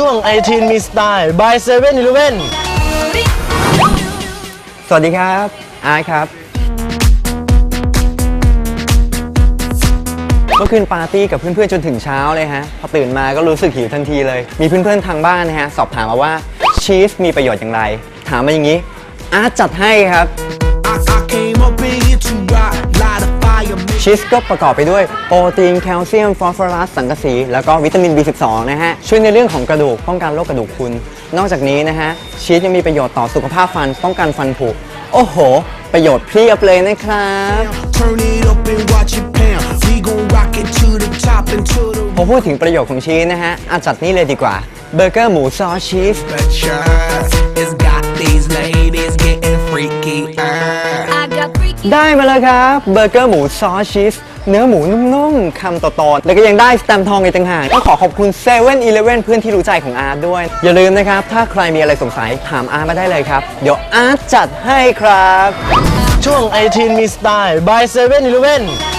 ช่วงไอทีนมีสไตล์ by 7 e เ e ่ e อสวัสดีครับอาร์ตครับ เมื่อคืนปาร์ตี้กับเพื่อนๆจนถึงเช้าเลยฮะ พอตื่นมาก็รู้สึกหิวทันทีเลย มีเพื่อนๆทางบ้านนะฮะ สอบถามมาว่าชีสมีประโยชน์อย่างไร ถามมาอย่างนี้ อาร์ตจัดให้ครับ ชีสก็ประกอบไปด้วยโปรตีนแคลเซียมฟอสฟอรัสสังกะสี แล้วก็วิตามิน B12 นะฮะ ช่วยในเรื่องของกระดูกป้องกันโรคกระดูกพรุนนอกจากนี้นะฮะ ชีสยังมีประโยชน์ต่อสุขภาพฟันป้องกันฟันผุโอ้โห ประโยชน์เพียบเลยนะครับ Turn it up and watch it pound. We gon' rock it to the top and to the พอพูดถึงประโยชน์ของชีสนะฮะอาจัดนี่เลยดีกว่าเบอร์เกอร์หมูซอสชีส ได้มาแล้วครับเบอร์เกอร์หมูซอสชีสเนื้อหมูนุ่มๆคำต่อตอนแล้วก็ยังได้สแตมทองอีกต่างหากต้องขอขอบคุณ7 e เ e ่ e อเพื่อนที่รู้ใจของอาร์ตด้วย อย่าลืมนะครับ ถ้าใครมีอะไรสงสัยถามอาร์ตมาได้เลยครับ เดี๋ยวอาร์ตจัดให้ครับ ช่วงไอทีนมีสไตล์ by 7 e เ e ่ e